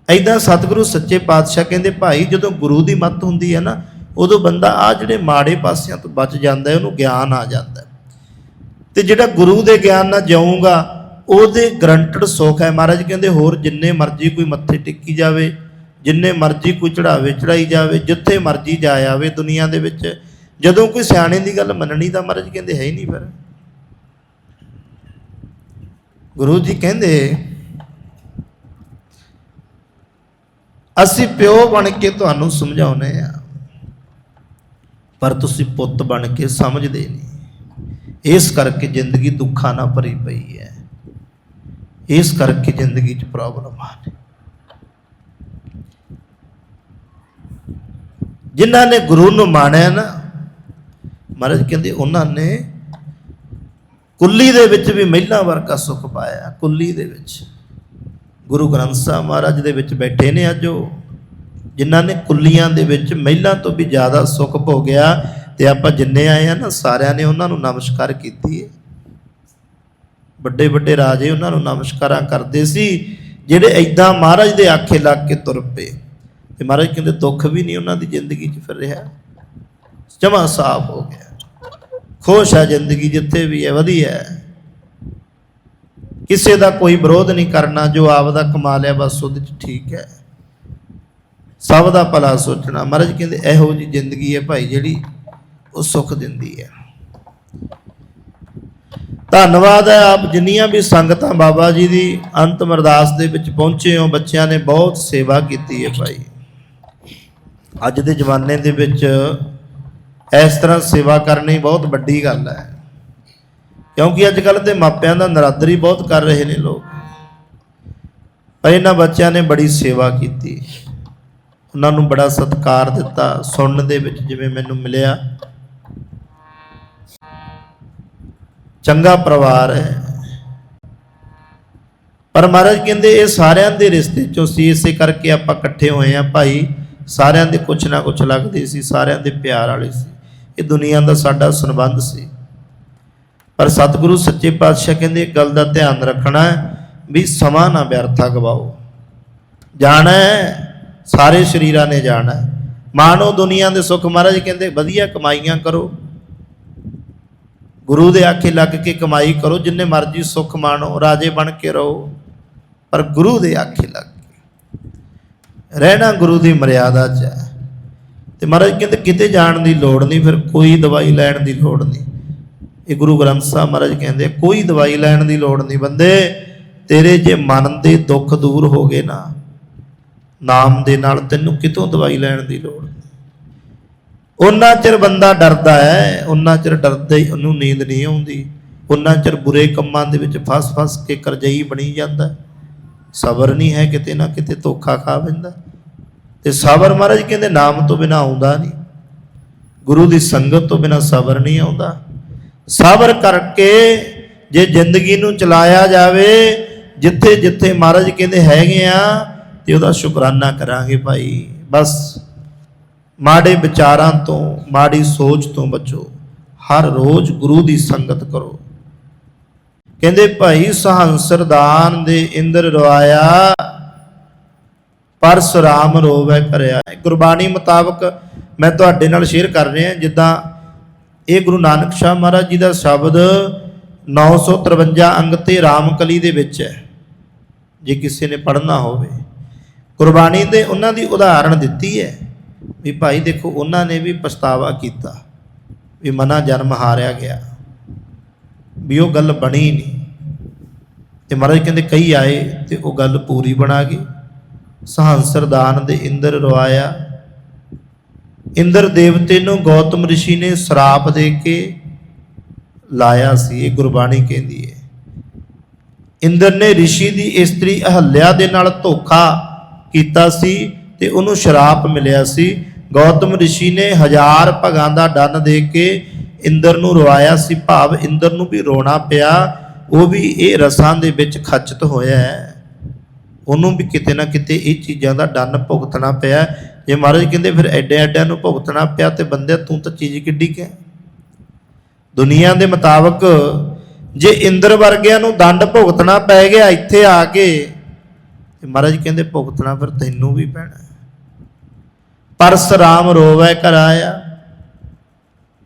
ਐਦਾਂ ਸਤਿਗੁਰੂ ਸੱਚੇ ਪਾਤਸ਼ਾਹ ਕਹਿੰਦੇ, ਭਾਈ, ਜਦੋਂ ਗੁਰੂ ਦੀ ਮੱਤ ਹੁੰਦੀ ਹੈ ਨਾ, ਉਦੋਂ ਬੰਦਾ ਆ ਜਿਹੜੇ ਮਾੜੇ ਪਾਸਿਆਂ ਤੋਂ ਬਚ ਜਾਂਦਾ ਹੈ, ਉਹਨੂੰ ਗਿਆਨ ਆ ਜਾਂਦਾ ਹੈ। ਤੇ ਜਿਹੜਾ ਗੁਰੂ ਦੇ ਗਿਆਨ ਨਾਲ ਜਾਊਗਾ, ਉਹਦੇ ਗਰੰਟਡ ਸੁੱਖ ਹੈ। ਮਹਾਰਾਜ ਕਹਿੰਦੇ, ਹੋਰ ਜਿੰਨੇ ਮਰਜ਼ੀ ਕੋਈ ਮੱਥੇ ਟਿੱਕੀ ਜਾਵੇ, ਜਿੰਨੇ ਮਰਜ਼ੀ ਕੋਈ ਚੜਾਵੇ ਚੜਾਈ ਜਾਵੇ, ਜਿੱਥੇ ਮਰਜ਼ੀ ਜਾ ਆਵੇ ਦੁਨੀਆ ਦੇ ਵਿੱਚ, ਜਦੋਂ ਕੋਈ ਸਿਆਣੇ ਦੀ ਗੱਲ ਮੰਨਣੀ ਤਾਂ ਮਹਾਰਾਜ ਕਹਿੰਦੇ, ਹੈ ਹੀ ਨਹੀਂ ਫਿਰ। ਗੁਰੂ ਜੀ ਕਹਿੰਦੇ ਅਸੀਂ ਪਿਓ ਬਣ ਕੇ ਤੁਹਾਨੂੰ ਸਮਝਾਉਨੇ ਆ। ਪਰ ਤੁਸੀਂ ਪੁੱਤ ਬਣ ਕੇ ਸਮਝਦੇ ਨਹੀਂ। ਇਸ ਕਰਕੇ ਜ਼ਿੰਦਗੀ ਦੁੱਖਾਂ ਨਾਲ ਭਰੀ ਪਈ ਹੈ। ਇਸ ਕਰਕੇ ਜ਼ਿੰਦਗੀ 'ਚ ਪ੍ਰੋਬਲਮ ਆ। ਰਹੀ ਜਿਨ੍ਹਾਂ ਨੇ ਗੁਰੂ ਨੂੰ ਮਾਣਿਆ ਨਾ, ਮਹਾਰਾਜ ਕਹਿੰਦੇ ਉਹਨਾਂ ਨੇ ਕੁੱਲੀ ਦੇ ਵਿੱਚ ਵੀ ਮਹਿਲਾ ਵਰਗਾ ਸੁਖ ਪਾਇਆ, ਕੁੱਲੀ ਦੇ ਵਿੱਚ। ਗੁਰੂ ਗ੍ਰੰਥ ਸਾਹਿਬ ਮਹਾਰਾਜ ਦੇ ਵਿੱਚ ਬੈਠੇ ਨੇ ਅੱਜ ਉਹ, ਜਿਨ੍ਹਾਂ ਨੇ ਕੁੱਲੀਆਂ ਦੇ ਵਿੱਚ ਮਹਿਲਾਂ ਤੋਂ ਵੀ ਜ਼ਿਆਦਾ ਸੁੱਖ ਭੋਗਿਆ ਤੇ ਆਪਾਂ ਜਿੰਨੇ ਆਏ ਆ ਨਾ, ਸਾਰਿਆਂ ਨੇ ਉਹਨਾਂ ਨੂੰ ਨਮਸਕਾਰ ਕੀਤੀ ਹੈ ਵੱਡੇ ਵੱਡੇ ਰਾਜੇ ਉਹਨਾਂ ਨੂੰ ਨਮਸਕਾਰਾਂ ਕਰਦੇ ਸੀ, ਜਿਹੜੇ ਐਦਾਂ ਮਹਾਰਾਜ ਦੇ ਆਖੇ ਲੱਗ ਕੇ ਤੁਰ ਪਏ। ਤੇ ਮਹਾਰਾਜ ਕਹਿੰਦੇ, ਦੁੱਖ ਵੀ ਨਹੀਂ ਉਹਨਾਂ ਦੀ ਜ਼ਿੰਦਗੀ 'ਚ ਫਿਰ ਰਿਹਾ। ਜਮਾ ਸਾਫ਼ ਹੋ ਗਿਆ। ਖੁਸ਼ ਹੈ ਜ਼ਿੰਦਗੀ ਜਿੱਥੇ ਵੀ ਹੈ, ਵਧੀਆ ਹੈ। ਕਿਸੇ ਦਾ ਕੋਈ ਵਿਰੋਧ ਨਹੀਂ ਕਰਨਾ, ਜੋ ਆਪ ਦਾ ਕਮਾ ਲਿਆ, ਬਸ ਉਹਦੇ 'ਚ ਠੀਕ ਹੈ। ਸਭ ਦਾ ਭਲਾ ਸੋਚਣਾ। ਮਹਾਰਾਜ ਕਹਿੰਦੇ, ਇਹੋ ਜੀ ਜ਼ਿੰਦਗੀ ਹੈ ਭਾਈ ਜਿਹੜੀ ਉਹ ਸੁੱਖ ਦਿੰਦੀ ਹੈ। ਧੰਨਵਾਦ ਹੈ ਆਪ ਜਿੰਨੀਆਂ ਵੀ ਸੰਗਤਾਂ ਬਾਬਾ ਜੀ ਦੀ ਅੰਤਮ ਅਰਦਾਸ ਦੇ ਵਿੱਚ ਪਹੁੰਚੇ ਹੋ। ਬੱਚਿਆਂ ਨੇ ਬਹੁਤ ਸੇਵਾ ਕੀਤੀ ਹੈ ਭਾਈ। ਅੱਜ ਦੇ ਜ਼ਮਾਨੇ ਦੇ ਵਿੱਚ ਇਸ ਤਰ੍ਹਾਂ ਸੇਵਾ ਕਰਨੀ ਬਹੁਤ ਵੱਡੀ ਗੱਲ ਹੈ। ਕਿਉਂਕਿ ਅੱਜ ਕੱਲ੍ਹ ਤੇ ਮਾਪਿਆਂ ਦਾ ਨਰਾਦਰੀ ਬਹੁਤ ਕਰ ਰਹੇ ਨੇ ਲੋਕ। ਪਰ ਇਹਨਾਂ ਬੱਚਿਆਂ ਨੇ ਬੜੀ ਸੇਵਾ ਕੀਤੀ। ਉਹਨਾਂ ਨੂੰ ਬੜਾ ਸਤਿਕਾਰ ਦਿੱਤਾ ਸੁਣਨ ਦੇ ਵਿੱਚ ਜਿਵੇਂ ਮੈਨੂੰ ਮਿਲਿਆ। ਚੰਗਾ ਪਰਿਵਾਰ ਹੈ। ਪਰ ਮਹਾਰਾਜ ਕਹਿੰਦੇ ਇਹ ਸਾਰਿਆਂ ਦੇ ਰਿਸ਼ਤੇ ਚੋਂ ਸੀ, ਇਸੇ ਕਰਕੇ ਆਪਾਂ ਇਕੱਠੇ ਹੋਏ ਆ ਭਾਈ। ਸਾਰਿਆਂ ਦੇ ਕੁਛ ਨਾ ਕੁਛ ਲੱਗਦੇ ਸੀ, ਸਾਰਿਆਂ ਦੇ ਪਿਆਰ ਵਾਲੇ ਸੀ। ਇਹ ਦੁਨੀਆ ਦਾ ਸਾਡਾ ਸੰਬੰਧ ਸੀ। ਪਰ ਸਤਿਗੁਰੂ ਸੱਚੇ ਪਾਤਸ਼ਾਹ ਕਹਿੰਦੇ ਇੱਕ ਗੱਲ ਦਾ ਧਿਆਨ ਰੱਖਣਾ ਵੀ ਸਮਾਂ ਨਾ ਵਿਅਰਥਾ ਗਵਾਓ। ਜਾਣਾ ਸਾਰੇ ਸ਼ਰੀਰਾਂ ਨੇ ਜਾਣਾ ਹੈ। ਮਾਣੋ ਦੁਨੀਆ ਦੇ ਸੁੱਖ ਮਹਾਰਾਜ ਕਹਿੰਦੇ, ਵਧੀਆ ਕਮਾਈਆਂ ਕਰੋ। ਗੁਰੂ ਦੇ ਆਖੇ ਲੱਗ ਕੇ ਕਮਾਈ ਕਰੋ, ਜਿੰਨੇ ਮਰਜ਼ੀ ਸੁੱਖ ਮਾਣੋ, ਰਾਜੇ ਬਣ ਕੇ ਰਹੋ। ਪਰ ਗੁਰੂ ਦੇ ਆਖੇ ਲੱਗ ਕੇ। ਰਹਿਣਾ ਗੁਰੂ ਦੀ ਮਰਿਆਦਾ 'ਚ ਹੈ। ਤੇ ਮਹਾਰਾਜ ਕਹਿੰਦੇ, ਕਿਤੇ ਜਾਣ ਦੀ ਲੋੜ ਨਹੀਂ, ਫਿਰ ਕੋਈ ਦਵਾਈ ਲੈਣ ਦੀ ਲੋੜ ਨਹੀਂ। ਇਹ ਗੁਰੂ ਗ੍ਰੰਥ ਸਾਹਿਬ ਮਹਾਰਾਜ ਕਹਿੰਦੇ, ਕੋਈ ਦਵਾਈ ਲੈਣ ਦੀ ਲੋੜ ਨਹੀਂ ਬੰਦੇ, ਤੇਰੇ ਜੇ ਮਨ ਦੇ ਦੁੱਖ ਦੂਰ ਹੋ ਗਏ ਨਾ, ਨਾਮ ਦੇ ਨਾਲ ਤੈਨੂੰ ਕਿਤੋਂ ਦਵਾਈ ਲੈਣ ਦੀ ਲੋੜ ਉਹਨਾਂ ਚਿਰ ਬੰਦਾ ਡਰਦਾ ਹੈ, ਉਹਨਾਂ ਚਿਰ ਡਰਦੇ ਹੀ ਉਹਨੂੰ ਨੀਂਦ ਨਹੀਂ ਆਉਂਦੀ, ਉਹਨਾਂ ਚਿਰ ਬੁਰੇ ਕੰਮਾਂ ਦੇ ਵਿੱਚ ਫਸ ਫਸ ਕੇ ਕਰਜਈ ਬਣੀ ਜਾਂਦਾ ਸਬਰ ਨਹੀਂ ਹੈ ਕਿਤੇ ਨਾ ਕਿਤੇ, ਧੋਖਾ ਖਾ ਪੈਂਦਾ ਤੇ ਸਬਰ ਮਹਾਰਾਜ ਕਹਿੰਦੇ, ਨਾਮ ਤੋਂ ਬਿਨਾ ਆਉਂਦਾ ਨਹੀਂ। ਗੁਰੂ ਦੀ ਸੰਗਤ ਤੋਂ ਬਿਨਾ ਸਬਰ ਨਹੀਂ ਆਉਂਦਾ। ਸਬਰ ਕਰਕੇ ਜੇ ਜ਼ਿੰਦਗੀ ਨੂੰ ਚਲਾਇਆ ਜਾਵੇ, ਜਿੱਥੇ ਜਿੱਥੇ ਮਹਾਰਾਜ ਕਹਿੰਦੇ ਹੈਗੇ ਆ, ਤੇ ਉਹਦਾ ਸ਼ੁਕਰਾਨਾ ਕਰਾਂਗੇ ਭਾਈ। ਬਸ ਮਾੜੇ ਵਿਚਾਰਾਂ ਤੋਂ, ਮਾੜੀ ਸੋਚ ਤੋਂ ਬਚੋ। ਹਰ ਰੋਜ਼ ਗੁਰੂ ਦੀ ਸੰਗਤ ਕਰੋ। ਕਹਿੰਦੇ ਭਾਈ ਸਹੰਸਰਦਾਨ ਦੇ ਇੰਦਰ ਰਵਾਇਆ ਪਰਸਰਾਮ ਰੋਵੇ ਕਰਿਆ। ਗੁਰਬਾਣੀ ਮੁਤਾਬਕ ਮੈਂ ਤੁਹਾਡੇ ਨਾਲ ਸ਼ੇਅਰ ਕਰ ਰਿਹਾ, ਜਿੱਦਾਂ ਇਹ ਗੁਰੂ ਨਾਨਕ ਸਾਹਿਬ ਮਹਾਰਾਜ ਜੀ ਦਾ ਸ਼ਬਦ 953 ਅੰਗ ਤੇ ਰਾਮਕਲੀ ਦੇ ਵਿੱਚ ਹੈ। ਜੇ ਕਿਸੇ ਨੇ ਪੜ੍ਹਨਾ ਹੋਵੇ। ਗੁਰਬਾਣੀ ਦੇ ਉਹਨਾਂ ਦੀ ਉਦਾਹਰਣ ਦਿੱਤੀ ਹੈ ਵੀ ਭਾਈ ਦੇਖੋ, ਉਹਨਾਂ ਨੇ ਵੀ ਪਛਤਾਵਾ ਕੀਤਾ ਵੀ ਮਨਾ ਜਨਮ ਹਾਰਿਆ ਗਿਆ। ਵੀ ਉਹ ਗੱਲ ਬਣੀ ਨਹੀਂ ਤੇ ਮਹਾਰਾਜ ਕਹਿੰਦੇ ਕਈ ਆਏ ਤੇ ਉਹ ਗੱਲ ਪੂਰੀ ਬਣਾ ਗਈ। ਸਹੰਸਰਦਾਨ ਦੇ ਇੰਦਰ ਰਵਾਇਆ। ਇੰਦਰ ਦੇਵਤੇ ਨੂੰ ਗੌਤਮ ઋષਿ ਨੇ ਸਰਾਪ ਦੇ ਕੇ ਲਾਇਆ ਸੀ ਇਹ ਗੁਰਬਾਣੀ ਕਹਿੰਦੀ ਹੈ ਇੰਦਰ ਨੇ ઋષਿ ਦੀ ਇਸਤਰੀ ਅਹਲਿਆ ਦੇ ਨਾਲ ਧੋਖਾ ਕੀਤਾ ਸੀ ਤੇ ਉਹਨੂੰ ਸ਼ਰਾਪ ਮਿਲਿਆ ਸੀ ਗੌਤਮ ઋષਿ ਨੇ ਹਜ਼ਾਰ ਭਗਾਂ ਦਾ ਡੰਨ ਦੇ ਕੇ ਇੰਦਰ ਨੂੰ ਰਵਾਇਆ ਸੀ ਭਾਵ ਇੰਦਰ ਨੂੰ ਵੀ ਰੋਣਾ ਪਿਆ ਉਹ ਵੀ ਇਹ ਰਸਾਂ ਦੇ ਵਿੱਚ ਖਚਤ ਹੋਇਆ ਹੈ ਉਹਨੂੰ ਵੀ ਕਿਤੇ ਨਾ ਕਿਤੇ ਇਹ ਚੀਜ਼ਾਂ ਦਾ ਡੰਨ ਭੁਗਤਣਾ ਪਿਆ ਜੇ ਮਹਾਰਾਜ ਕਹਿੰਦੇ ਫਿਰ ਐਡੇ ਐਡਿਆਂ ਨੂੰ ਭੁਗਤਣਾ ਪਿਆ ਤੇ ਬੰਦੇ ਤੂੰ ਤਾਂ ਚੀਜ਼ ਕਿੱਡੀ ਕਿ ਦੁਨੀਆ ਦੇ ਮੁਤਾਬਕ ਜੇ ਇੰਦਰ ਵਰਗਿਆਂ ਨੂੰ ਦੰਡ ਭੁਗਤਣਾ ਪੈ ਗਿਆ ਇੱਥੇ ਆ ਕੇ, ਤੇ ਮਹਾਰਾਜ ਕਹਿੰਦੇ ਭੁਗਤਣਾ ਫਿਰ ਤੈਨੂੰ ਵੀ ਪੈਣਾ ਹੈ। ਰੋਵੇ ਘਰ ਆਇਆ।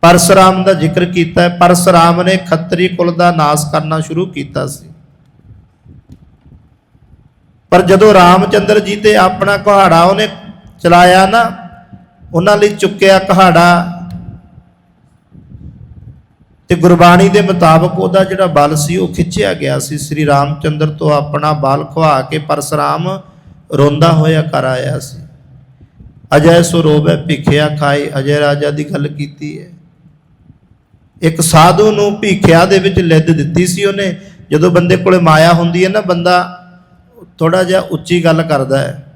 ਪਰਸਰਾਮ ਦਾ ਜ਼ਿਕਰ ਕੀਤਾ ਹੈ। ਪਰਸਰਾਮ ਨੇ ਖੱਤਰੀ ਕੁਲ ਦਾ ਨਾਸ ਕਰਨਾ ਸ਼ੁਰੂ ਕੀਤਾ ਸੀ। ਪਰ ਜਦੋਂ ਰਾਮਚੰਦਰ ਜੀ ਤੇ ਆਪਣਾ ਕੁਹਾੜਾ ਉਹਨੇ ਚਲਾਇਆ ਨਾ, ਉਹਨਾਂ ਲਈ ਚੁੱਕਿਆ ਕਹਾੜਾ ਤੇ ਗੁਰਬਾਣੀ ਦੇ ਮੁਤਾਬਕ ਉਹਦਾ ਜਿਹੜਾ ਬਲ ਸੀ ਉਹ ਖਿੱਚਿਆ ਗਿਆ ਸੀ। ਸ੍ਰੀ ਰਾਮਚੰਦਰ ਤੋਂ ਆਪਣਾ ਬਲ ਖਵਾ ਕੇ ਪਰਸਰਾਮ ਰੋਂਦਾ ਹੋਇਆ ਕਰ ਆਇਆ ਸੀ। ਅਜੈ ਸੋ ਰੋਵੇ ਭਿਖਿਆ ਖਾਏ, ਅਜੈ ਰਾਜਾ ਦੀ ਗੱਲ ਕੀਤੀ ਹੈ। ਇੱਕ ਸਾਧੂ ਨੂੰ ਭਿਖਿਆ ਦੇ ਵਿੱਚ ਲਿੱਦ ਦਿੱਤੀ ਸੀ ਉਹਨੇ। ਜਦੋਂ ਬੰਦੇ ਕੋਲੇ ਮਾਇਆ ਹੁੰਦੀ ਹੈ ਨਾ, ਬੰਦਾ ਥੋੜਾ ਜਿਹਾ ਉੱਚੀ ਗੱਲ ਕਰਦਾ ਹੈ।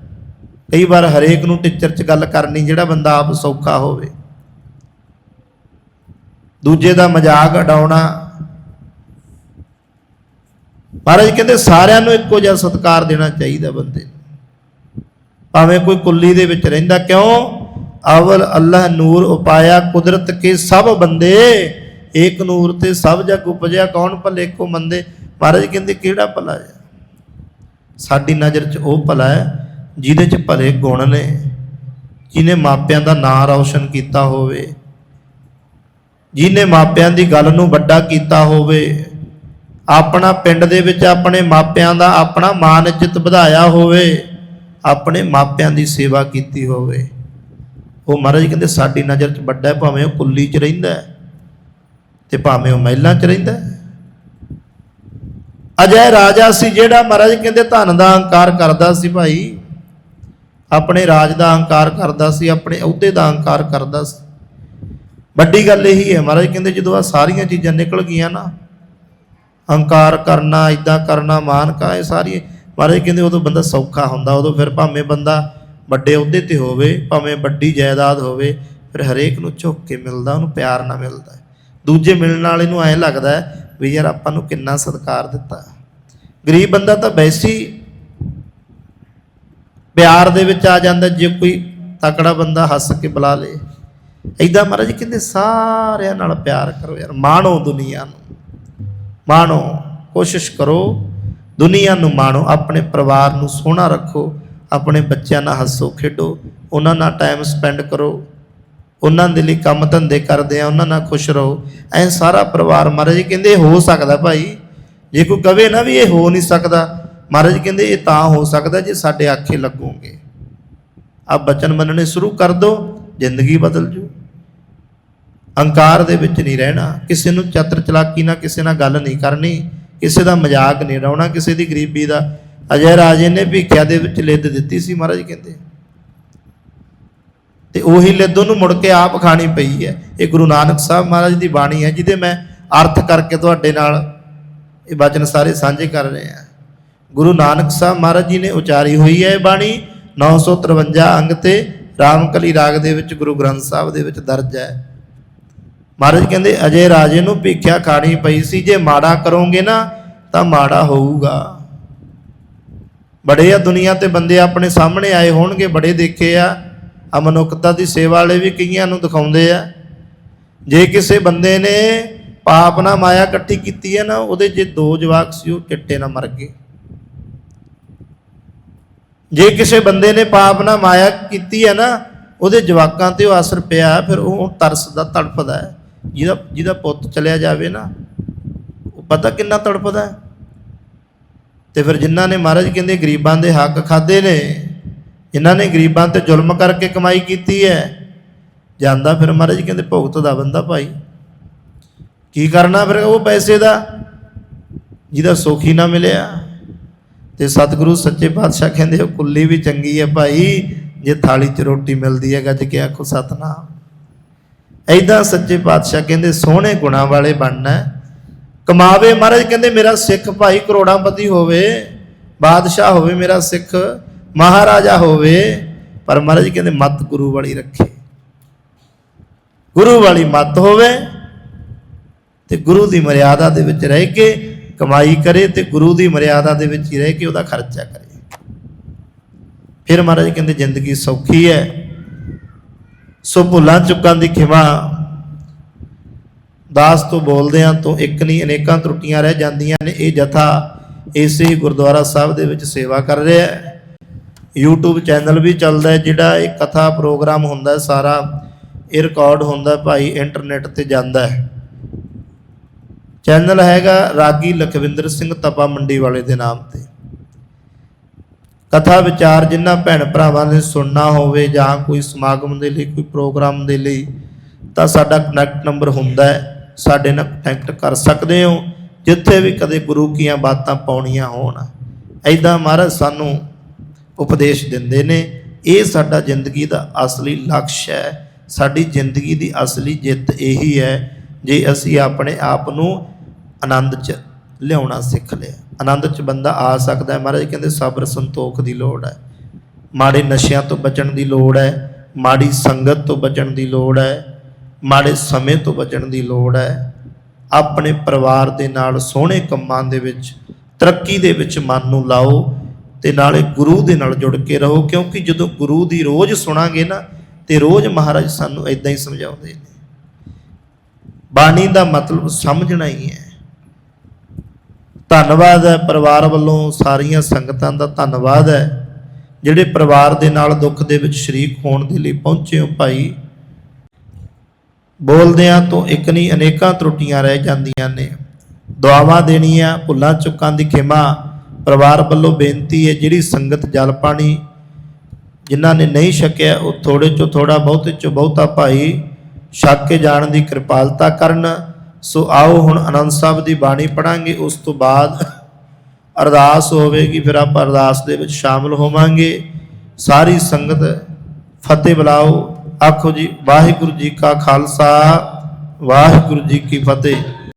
ਕਈ ਵਾਰ ਹਰੇਕ ਨੂੰ ਟੀਚਰ 'ਚ ਗੱਲ ਕਰਨੀ ਜਿਹੜਾ ਬੰਦਾ ਆਪ ਸੌਖਾ ਹੋਵੇ। ਦੂਜੇ ਦਾ ਮਜ਼ਾਕ ਉਡਾਉਣਾ। ਮਹਾਰਾਜ ਕਹਿੰਦੇ ਸਾਰਿਆਂ ਨੂੰ ਇੱਕੋ ਜਿਹਾ ਸਤਿਕਾਰ ਦੇਣਾ ਚਾਹੀਦਾ ਬੰਦੇ ਨੂੰ। ਭਾਵੇਂ ਕੋਈ ਕੁੱਲੀ ਦੇ ਵਿੱਚ ਰਹਿੰਦਾ, ਕਿਉਂ? ਅਵਲ ਅੱਲਾਹ ਨੂਰ ਉਪਾਇਆ ਕੁਦਰਤ ਕੇ ਸਭ ਬੰਦੇ, ਏਕ ਨੂਰ ਤੇ ਸਭ ਜਗ ਉਪਜਿਆ, ਕੌਣ ਭਲੇ ਕੋ ਮੰਦੇ? ਮਹਾਰਾਜ ਕਹਿੰਦੇ ਕਿਹੜਾ ਭਲਾ ਹੈ? ਸਾਡੀ ਨਜ਼ਰ 'ਚ ਉਹ ਭਲਾ ਹੈ ਜਿਹਦੇ 'ਚ ਭਲੇ ਗੁਣ ਨੇ, ਜਿਹਨੇ ਮਾਪਿਆਂ ਦਾ ਨਾਂ ਰੌਸ਼ਨ ਕੀਤਾ ਹੋਵੇ, ਜਿਹਨੇ ਮਾਪਿਆਂ ਦੀ ਗੱਲ ਨੂੰ ਵੱਡਾ ਕੀਤਾ ਹੋਵੇ, ਆਪਣਾ ਪਿੰਡ ਦੇ ਵਿੱਚ ਆਪਣੇ ਮਾਪਿਆਂ ਦਾ ਆਪਣਾ ਮਾਨ ਇੱਜ਼ਤ ਵਧਾਇਆ ਹੋਵੇ, ਆਪਣੇ ਮਾਪਿਆਂ ਦੀ ਸੇਵਾ ਕੀਤੀ ਹੋਵੇ। ਉਹ ਮਹਾਰਾਜ ਕਹਿੰਦੇ, ਸਾਡੀ ਨਜ਼ਰ 'ਚ ਵੱਡਾ ਭਾਵੇਂ ਉਹ ਕੁੱਲੀ 'ਚ ਰਹਿੰਦਾ ਹੈ ਤੇ ਭਾਵੇਂ ਉਹ ਮਹਿਲਾਂ 'ਚ ਰਹਿੰਦਾ ਹੈ। ਰਾਜਾ ਸੀ ਜਿਹੜਾ ਮਹਾਰਾਜ ਕਹਿੰਦੇ, ਧਨ ਦਾ ਅਹੰਕਾਰ ਕਰਦਾ ਸੀ ਭਾਈ। ਆਪਣੇ ਰਾਜ ਦਾ ਅਹੰਕਾਰ ਕਰਦਾ ਸੀ, ਆਪਣੇ ਅਹੁਦੇ ਦਾ ਅਹੰਕਾਰ ਕਰਦਾ ਸੀ। ਵੱਡੀ ਗੱਲ ਇਹੀ ਹੈ, ਮਹਾਰਾਜ ਕਹਿੰਦੇ ਜਦੋਂ ਆ ਸਾਰੀਆਂ ਚੀਜ਼ਾਂ ਨਿਕਲ ਗਈਆਂ ਨਾ, ਅਹੰਕਾਰ ਕਰਨਾ ਇਦਾਂ ਕਰਨਾ ਮਾਨ ਕਾ, ਇਹ ਸਾਰੀ ਮਹਾਰਾਜ ਕਹਿੰਦੇ ਉਦੋਂ ਬੰਦਾ ਸੌਖਾ ਹੁੰਦਾ, ਉਦੋਂ ਫਿਰ ਭਾਵੇਂ ਬੰਦਾ ਵੱਡੇ ਅਹੁਦੇ ਤੇ ਹੋਵੇ, ਭਾਵੇਂ ਵੱਡੀ ਜਾਇਦਾਦ ਹੋਵੇ, ਫਿਰ ਹਰੇਕ ਨੂੰ ਝੁੱਕ ਕੇ ਮਿਲਦਾ, ਉਹਨੂੰ ਪਿਆਰ ਨਾਲ ਮਿਲਦਾ ਦੂਜੇ ਮਿਲਣ ਵਾਲੇ ਨੂੰ ਐਂ ਲੱਗਦਾ ਵੀ ਯਾਰ ਆਪਾਂ ਨੂੰ ਕਿੰਨਾ ਸਤਿਕਾਰ ਦਿੱਤਾ। ਗਰੀਬ ਬੰਦਾ ਤਾਂ ਵੈਸੀ ਪਿਆਰ ਦੇ ਵਿੱਚ ਆ ਜਾਂਦਾ ਜੇ ਕੋਈ ਤਕੜਾ ਬੰਦਾ ਹੱਸ ਕੇ ਬੁਲਾ ਲੇ। ਐਦਾਂ ਮਹਾਰਾਜ ਕਹਿੰਦੇ ਸਾਰਿਆਂ ਨਾਲ ਪਿਆਰ ਕਰੋ ਯਾਰ, ਮਾਣੋ ਦੁਨੀਆ ਨੂੰ। ਮਾਣੋ, ਕੋਸ਼ਿਸ਼ ਕਰੋ, ਦੁਨੀਆ ਨੂੰ ਮਾਣੋ, ਆਪਣੇ ਪਰਿਵਾਰ ਨੂੰ ਸੋਹਣਾ ਰੱਖੋ, ਆਪਣੇ ਬੱਚਿਆਂ ਨਾਲ ਹੱਸੋ, ਖੇਡੋ, ਉਹਨਾਂ ਨਾਲ ਟਾਈਮ ਸਪੈਂਡ ਕਰੋ। ਉਹਨਾਂ ਦੇ ਲਈ ਕੰਮ ਧੰਦੇ ਕਰਦੇ ਆ, ਉਹਨਾਂ ਨਾਲ ਖੁਸ਼ ਰਹੋ। ਐ ਸਾਰਾ ਪਰਿਵਾਰ ਮਹਾਰਾਜ ਕਹਿੰਦੇ ਇਹ ਹੋ ਸਕਦਾ ਭਾਈ, ਜੇ ਕੋਈ ਕਵੇ ਨਾ ਵੀ ਇਹ ਹੋ ਨਹੀਂ ਸਕਦਾ ਮਹਾਰਾਜ ਕਹਿੰਦੇ, ਇਹ ਤਾਂ ਹੋ ਸਕਦਾ ਜੇ ਸਾਡੇ ਆਖੇ ਲੱਗੋਗੇ। ਆ ਬਚਨ ਮੰਨਣੇ ਸ਼ੁਰੂ ਕਰ ਦੋ, ਜ਼ਿੰਦਗੀ ਬਦਲ ਜੂ। ਅਹੰਕਾਰ ਦੇ ਵਿੱਚ ਨਹੀਂ ਰਹਿਣਾ, ਕਿਸੇ ਨੂੰ ਚਤਰ ਚਲਾਕੀ ਨਾਲ ਕਿਸੇ ਨਾਲ ਗੱਲ ਨਹੀਂ ਕਰਨੀ, ਕਿਸੇ ਦਾ ਮਜ਼ਾਕ ਨਹੀਂ ਉਡਾਉਣਾ, ਕਿਸੇ ਦੀ ਗਰੀਬੀ ਦਾ। ਅਜੇ ਰਾਜੇ ਨੇ ਭੀਖਿਆ ਦੇ ਵਿੱਚ ਲਿੱਦ ਦਿੱਤੀ ਸੀ ਮਹਾਰਾਜ ਕਹਿੰਦੇ। ਤੇ ਉਹੀ ਲਿੱਦ ਉਹਨੂੰ ਮੁੜ ਕੇ ਆਪ ਖਾਣੀ ਪਈ ਹੈ। ਇਹ ਗੁਰੂ ਨਾਨਕ ਸਾਹਿਬ ਮਹਾਰਾਜ ਦੀ ਬਾਣੀ ਹੈ, ਜਿਹਦੇ ਮੈਂ ਅਰਥ ਕਰਕੇ ਤੁਹਾਡੇ ਨਾਲ ਇਹ ਬਚਨ ਸਾਰੇ ਸਾਂਝੇ ਕਰ ਰਹੇ। ਹਾਂ ਗੁਰੂ ਨਾਨਕ ਸਾਹਿਬ ਮਹਾਰਾਜ ਜੀ ਨੇ ਉਚਾਰੀ ਹੋਈ ਹੈ ਇਹ ਬਾਣੀ। 953 ਅੰਗ ਤੇ ਰਾਮਕਲੀ ਰਾਗ ਦੇ ਵਿੱਚ ਗੁਰੂ ਗ੍ਰੰਥ ਸਾਹਿਬ ਦੇ ਵਿੱਚ ਦਰਜ ਹੈ। ਮਹਾਰਾਜ ਕਹਿੰਦੇ, ਅਜੇ ਰਾਜੇ ਨੂੰ ਭੀਖਿਆ ਖਾਣੀ ਪਈ ਸੀ, ਜੇ ਮਾੜਾ ਕਰੋਗੇ ਨਾ, ਤਾਂ ਮਾੜਾ ਹੋਊਗਾ। ਬੜੇ ਆ ਦੁਨੀਆ ਤੇ ਬੰਦੇ ਆਪਣੇ ਸਾਹਮਣੇ ਆਏ ਹੋਣਗੇ, ਬੜੇ ਦੇਖੇ ਆ। ਆ ਮਨੁੱਖਤਾ ਦੀ ਸੇਵਾ ਵਾਲੇ ਵੀ ਕਈਆਂ ਨੂੰ ਦਿਖਾਉਂਦੇ ਆ। ਜੇ ਕਿਸੇ ਬੰਦੇ ਨੇ ਪਾਪ ਨਾਲ ਮਾਇਆ ਇਕੱਠੀ ਕੀਤੀ ਹੈ ਨਾ, ਉਹਦੇ ਜੇ ਦੋ ਜਵਾਕ ਸੀ, ਉਹ ਚਿੱਟੇ ਨਾਲ ਮਰ ਗਏ। ਜੇ ਕਿਸੇ ਬੰਦੇ ਨੇ ਪਾਪ ਨਾਲ ਮਾਇਆ ਕੀਤੀ ਹੈ ਨਾ, ਉਹਦੇ ਜਵਾਕਾਂ ਤੇ ਉਹ ਅਸਰ ਪਿਆ ਫਿਰ ਉਹ ਤਰਸ ਦਾ ਤੜਫਦਾ ਹੈ। ਜਿਹਦਾ ਜਿਹਦਾ ਪੁੱਤ ਚਲਿਆ ਜਾਵੇ ਨਾ, ਉਹ ਪਤਾ ਕਿੰਨਾ ਤੜਫਦਾ ਹੈ? ਤੇ ਫਿਰ ਜਿਨ੍ਹਾਂ ਨੇ ਮਹਾਰਾਜ ਕਹਿੰਦੇ ਗਰੀਬਾਂ ਦੇ ਹੱਕ ਖਾਦੇ ਨੇ ਜਿਨ੍ਹਾਂ ਨੇ ਗਰੀਬਾਂ ਤੇ ਜ਼ੁਲਮ ਕਰਕੇ ਕਮਾਈ ਕੀਤੀ ਹੈ, ਜਾਂਦਾ ਫਿਰ ਮਹਾਰਾਜ ਕਹਿੰਦੇ ਭੁਗਤ ਦਾ ਬੰਦਾ ਭਾਈ। ਕੀ ਕਰਨਾ ਫਿਰ ਉਹ ਪੈਸੇ ਦਾ? ਜਿਹਦਾ ਸੁੱਖ ਨਾ ਮਿਲਿਆ। ਤੇ ਸਤਿਗੁਰੂ ਸੱਚੇ ਪਾਤਸ਼ਾਹ ਕਹਿੰਦੇ ਉਹ ਕੁੱਲੀ ਵੀ ਚੰਗੀ ਹੈ ਭਾਈ, ਜੇ ਥਾਲੀ 'ਚ ਰੋਟੀ ਮਿਲਦੀ ਹੈ ਗੱਜ ਕੇ ਆਖੋ ਸਤਨਾਮ। ਐਦਾਂ ਸੱਚੇ ਪਾਤਸ਼ਾਹ ਕਹਿੰਦੇ, ਸੋਹਣੇ ਗੁਣਾਂ ਵਾਲੇ ਬਣਨਾ ਕਮਾਵੇ ਮਹਾਰਾਜ, ਕਹਿੰਦੇ ਮੇਰਾ ਸਿੱਖ ਭਾਈ ਕਰੋੜਾਂਪਤੀ ਹੋਵੇ, ਬਾਦਸ਼ਾਹ ਹੋਵੇ ਮੇਰਾ ਸਿੱਖ, ਮਹਾਰਾਜਾ ਹੋਵੇ, ਪਰ ਮਹਾਰਾਜ ਕਹਿੰਦੇ ਮਤ ਗੁਰੂ ਵਾਲੀ ਰੱਖੇ। ਗੁਰੂ ਵਾਲੀ ਮਤ ਹੋਵੇ ਤੇ ਗੁਰੂ ਦੀ ਮਰਿਆਦਾ ਦੇ ਵਿੱਚ ਰਹਿ ਕੇ ਕਮਾਈ ਕਰੇ ਤੇ ਗੁਰੂ ਦੀ ਮਰਿਆਦਾ ਦੇ ਵਿੱਚ ਹੀ ਰਹਿ ਕੇ ਉਹਦਾ ਖਰਚਾ ਕਰੇ। ਫਿਰ ਮਹਾਰਾਜ ਕਹਿੰਦੇ, ਜ਼ਿੰਦਗੀ ਸੌਖੀ ਹੈ। ਸੋ ਭੁੱਲਾਂ ਚੁੱਕਾਂ ਦੀ ਖਿਮਾ, ਦਾਸ ਤੋਂ ਬੋਲਦਿਆਂ ਤੋਂ ਇੱਕ ਨਹੀਂ, ਅਨੇਕਾਂ ਤਰੁੱਟੀਆਂ ਰਹਿ ਜਾਂਦੀਆਂ ਨੇ। ਇਹ ਜਥਾ ਇਸੇ ਗੁਰਦੁਆਰਾ ਸਾਹਿਬ ਦੇ ਵਿੱਚ ਸੇਵਾ ਕਰ ਰਿਹਾ ਹੈ। YouTube ਚੈਨਲ ਵੀ ਚੱਲਦਾ ਹੈ, ਜਿਹੜਾ ਇਹ ਕਥਾ ਪ੍ਰੋਗਰਾਮ ਹੁੰਦਾ ਸਾਰਾ ਇਹ ਰਿਕਾਰਡ ਹੁੰਦਾ ਭਾਈ ਇੰਟਰਨੈਟ ਤੇ ਜਾਂਦਾ ਹੈ। ਚੈਨਲ ਹੈਗਾ ਰਾਗੀ ਲਖਵਿੰਦਰ ਸਿੰਘ ਤਪਾ ਮੰਡੀ ਵਾਲੇ ਦੇ ਨਾਮ ਤੇ। ਕਥਾ ਵਿਚਾਰ ਜਿਨ੍ਹਾਂ ਭੈਣ ਭਰਾਵਾਂ ਨੇ ਸੁਣਨਾ ਹੋਵੇ ਜਾਂ ਕੋਈ ਸਮਾਗਮ ਦੇ ਲਈ, ਕੋਈ ਪ੍ਰੋਗਰਾਮ ਦੇ ਲਈ, ਤਾਂ ਸਾਡਾ ਕਨੈਕਟ ਨੰਬਰ ਹੁੰਦਾ ਹੈ। ਸਾਡੇ ਨਾਲ ਕੰਟੈਕਟ ਕਰ ਸਕਦੇ ਹੋ, ਜਿੱਥੇ ਵੀ ਕਦੇ ਗੁਰੂ ਕੀਆਂ ਬਾਤਾਂ ਪਾਉਣੀਆਂ ਹੋਣ। ਐਦਾਂ ਮਹਾਰਾਜ ਸਾਨੂੰ ਉਪਦੇਸ਼ ਦਿੰਦੇ ਨੇ, ਇਹ ਸਾਡਾ ਜ਼ਿੰਦਗੀ ਦਾ ਅਸਲੀ ਲਕਸ਼ ਹੈ। ਸਾਡੀ ਜ਼ਿੰਦਗੀ ਦੀ ਅਸਲੀ ਜਿੱਤ ਇਹੀ ਹੈ। ਜੇ ਅਸੀਂ ਆਪਣੇ ਆਪ ਨੂੰ ਆਨੰਦ 'ਚ ਲਿਆਉਣਾ ਸਿੱਖ ਲਿਆ। ਆਨੰਦ 'ਚ ਬੰਦਾ ਆ ਸਕਦਾ ਹੈ। ਮਹਾਰਾਜ ਕਹਿੰਦੇ, ਸਬਰ ਸੰਤੋਖ ਦੀ ਲੋੜ ਹੈ। ਮਾੜੇ ਨਸ਼ਿਆਂ ਤੋਂ ਬਚਣ ਦੀ ਲੋੜ ਹੈ। ਮਾੜੀ ਸੰਗਤ ਤੋਂ ਬਚਣ ਦੀ ਲੋੜ ਹੈ। ਮਾੜੇ ਸਮੇਂ ਤੋਂ ਬਚਣ ਦੀ ਲੋੜ ਹੈ। ਆਪਣੇ ਪਰਿਵਾਰ ਦੇ ਨਾਲ, ਸੋਹਣੇ ਕੰਮਾਂ ਦੇ ਵਿੱਚ, ਤਰੱਕੀ ਦੇ ਵਿੱਚ ਮਨ ਨੂੰ ਲਾਓ ਤੇ ਨਾਲੇ ਗੁਰੂ ਦੇ ਨਾਲ ਜੁੜ ਕੇ ਰਹੋ। ਕਿਉਂਕਿ ਜਦੋਂ ਗੁਰੂ ਦੀ ਰੋਜ਼ ਸੁਣਾਂਗੇ ਨਾ, ਤੇ ਰੋਜ਼ ਮਹਾਰਾਜ ਸਾਨੂੰ ਇਦਾਂ ਹੀ ਸਮਝਾਉਂਦੇ ਨੇ। ਬਾਣੀ ਦਾ ਮਤਲਬ ਸਮਝਣਾ ਹੀ ਹੈ। ਧੰਨਵਾਦ ਹੈ, ਪਰਿਵਾਰ ਵੱਲੋਂ ਸਾਰੀਆਂ ਸੰਗਤਾਂ ਦਾ ਧੰਨਵਾਦ ਹੈ, ਜਿਹੜੇ ਪਰਿਵਾਰ ਦੇ ਨਾਲ ਦੁੱਖ ਦੇ ਵਿੱਚ ਸ਼ਰੀਕ ਹੋਣ ਦੇ ਲਈ ਪਹੁੰਚੇ ਹੋ ਭਾਈ। ਬੋਲਦਿਆਂ ਤੋਂ ਇੱਕ ਨਹੀਂ, ਅਨੇਕਾਂ ਤਰੁੱਟੀਆਂ ਰਹਿ ਜਾਂਦੀਆਂ ਨੇ। ਦੁਆਵਾਂ ਦੇਣੀਆਂ, ਭੁੱਲਾਂ ਚੁੱਕਾਂ ਦੀ ਖਿਮਾ। ਪਰਿਵਾਰ ਵੱਲੋਂ ਬੇਨਤੀ ਹੈ, ਜਿਹੜੀ ਸੰਗਤ ਜਲ ਪਾਣੀ ਜਿਨ੍ਹਾਂ ਨੇ ਨਹੀਂ ਛਕਿਆ, ਉਹ ਥੋੜੇ ਚੋਂ ਥੋੜਾ ਬਹੁਤੇ ਚੋਂ ਬਹੁਤਾ ਭਾਈ ਛੱਕ ਕੇ ਜਾਣ ਦੀ ਕਿਰਪਾਲਤਾ ਕਰਨ। ਸੋ ਆਓ ਹੁਣ ਆਨੰਦ ਸਾਹਿਬ ਦੀ ਬਾਣੀ ਪੜਾਂਗੇ ਉਸ ਤੋਂ ਬਾਅਦ ਅਰਦਾਸ ਹੋਵੇਗੀ, ਫਿਰ ਆਪਾਂ ਅਰਦਾਸ ਦੇ ਵਿੱਚ ਸ਼ਾਮਲ ਹੋਵਾਂਗੇ। ਸਾਰੀ ਸੰਗਤ ਫਤਿਹ ਬੁਲਾਓ। ਆਖੋ ਜੀ, ਵਾਹਿਗੁਰੂ ਜੀ ਕਾ ਖਾਲਸਾ, ਵਾਹਿਗੁਰੂ ਜੀ ਕੀ ਫਤਿਹ।